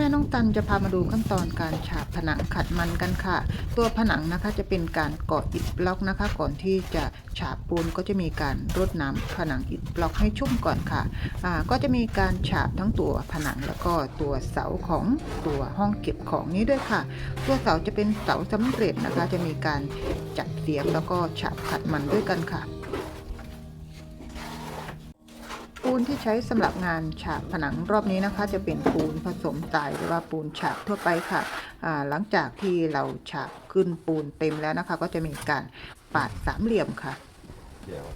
แม่น้องตันจะพามาดูขั้นตอนการฉาบผนังขัดมันกันค่ะ ตัวผนังนะคะจะเป็นการเก่ออิฐบล็อกนะคะ ก่อนที่จะฉาบปูนก็จะมีการรดน้ำผนังอิฐบล็อกให้ชุ่มก่อนค่ะอ่าก็จะมีการฉาบทั้งตัวผนังแล้วก็ตัวเสาของตัวห้องเก็บของนี้ด้วยค่ะ ตัวเสาจะเป็นเสาสำเร็จนะคะ จะมีการจัดเสียงแล้วก็ฉาบขัดมันด้วยกันค่ะ ปูนที่ใช้สำหรับงานฉาบผนังรอบนี้นะคะ จะเป็นปูนผสมทรายหรือว่าปูนฉาบทั่วไปค่ะหลังจากที่เราฉาบขึ้นปูนเต็มแล้วนะคะ ก็จะมีการปาดสามเหลี่ยมค่ะ เดี๋ยว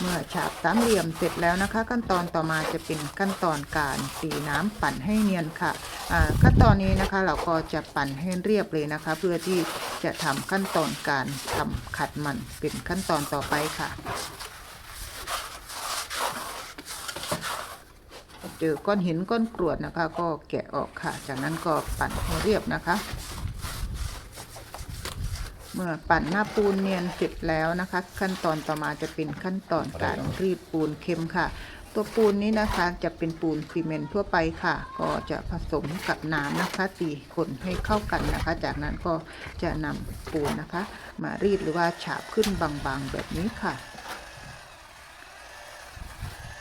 เมื่อฉาบสามเหลี่ยมเสร็จแล้วนะคะ ขั้นตอนต่อมาจะเป็นขั้นตอนการตีน้ำปั่นให้เนียนค่ะขั้นตอนนี้นะคะเราก็จะปั่นให้เรียบเลยนะคะ เพื่อที่จะทำขั้นตอนการทำขัดมันเป็นขั้นตอนต่อไปค่ะ เจอก้อนหินก้อนกรวดนะคะ ก็แกะออกค่ะ จากนั้นก็ปั่นให้เรียบนะคะ เมื่อปั่นหน้าปูนเนียนเสร็จแล้วนะคะ ขั้นตอนต่อมาจะเป็นขั้นตอนการรีดปูนเค็มค่ะ ตัวปูนนี้นะคะจะเป็นปูนซีเมนต์ทั่วไปค่ะ ก็จะผสมกับน้ำนะคะตีคนให้เข้ากันนะคะ จากนั้นก็จะนำปูนนะคะ มารีดหรือว่าฉาบขึ้นบางๆแบบนี้ค่ะ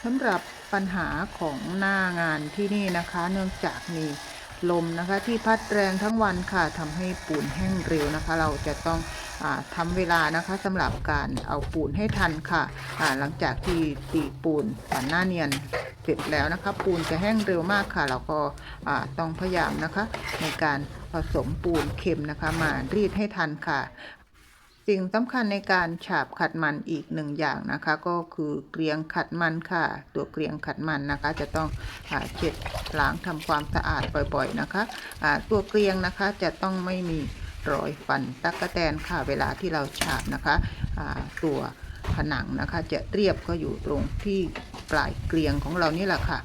สำหรับปัญหาของหน้างานที่นี่นะคะ เนื่องจากมี ลมนะคะ ที่พัดแรงทั้งวันค่ะทำให้ปูนแห้งเร็วนะคะ เราจะต้องอาทำเวลานะคะสำหรับการเอาปูนให้ทันค่ะหลังจากที่ตีปูนฝันหน้าเนียนเสร็จแล้วนะคะ ปูนจะแห้งเร็วมากค่ะ เราก็ต้องพยายามนะคะ ในการผสมปูนเค็มนะคะ มารีดให้ทันค่ะ สิ่งสำคัญในการฉาบขัดมันอีกหนึ่งอย่างนะคะ ก็คือเกลียงขัดมันค่ะ ตัวเกลียงขัดมันนะคะ จะต้องอาเช็ดล้างทำความสะอาดบ่อยๆนะคะอ่าตัวเกลียงนะคะจะต้องไม่มีรอยฟันตักะแตนค่ะเวลาที่เราฉาบนะคะอ่าตัวผนังนะคะ จะเรียบก็อยู่ตรงที่ปลายเกลียงของเรานี่แหละค่ะ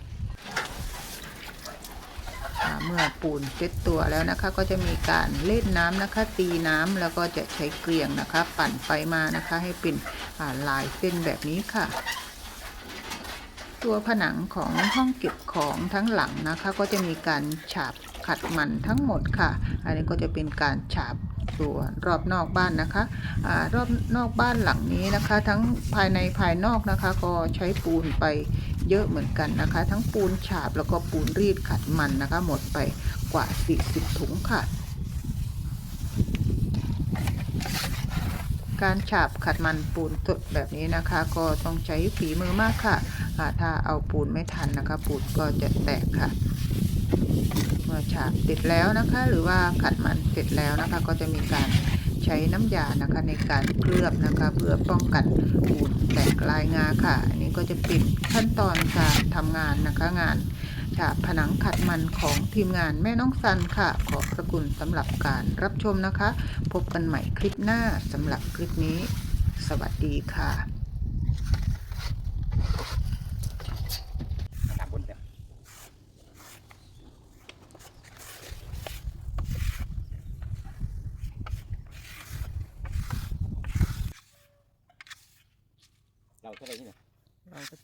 เมื่อปูนเซ็ตตัวแล้วนะคะก็จะมีการเล่นน้ำนะคะ ตีน้ำแล้วก็จะใช้เกลียงนะคะ ปั่นไปมานะคะ ให้เป็นาลายเส้นแบบนี้ค่ะ ตัวผนังของห้องเก็บของทั้งหลังนะคะ ก็จะมีการฉาบขัดมันทั้งหมดค่ะ อันนี้ก็จะเป็นการฉาบ ตัวนรอบนอกบ้านนะคะอรอบนอกบ้านหลังนี้นะคะ ทั้งภายในภายนอกนะคะ ก็ใช้ปูนไปเยอะเหมือนกันนะคะ ทั้งปูนฉาบแล้วก็ปูนรีดขัดมันนะคะ หมดไปกว่า 40 ถุงค่ะ การฉาบขัดมันปูนสดแบบนี้นะคะ ก็ต้องใช้ฝีมือมากค่ะถ้าเอาปูนไม่ทันนะคะ ปูนก็จะแตกค่ะ มื่อฉาบเสร็จแล้วนะคะ หรือว่าขัดมันเสร็จแล้วนะคะ ก็จะมีการใช้น้ำยานะคะในการเคลือบนะคะ เพื่อป้องกันปูนแตกลายงาค่ะ อันนี้ก็จะป็นขั้นตอนการทำงานนะคะงานฉาบผนังขัดมันของทีมงานแม่น้องซันค่ะ ขอบพระคุณสำหรับการรับชมนะคะ พบกันใหม่คลิปหน้าสำหรับคลิปนี้ สวัสดีค่ะ ตามบนเดี๋ยว เราเท่าไหร่นี่เนี่ยเราก็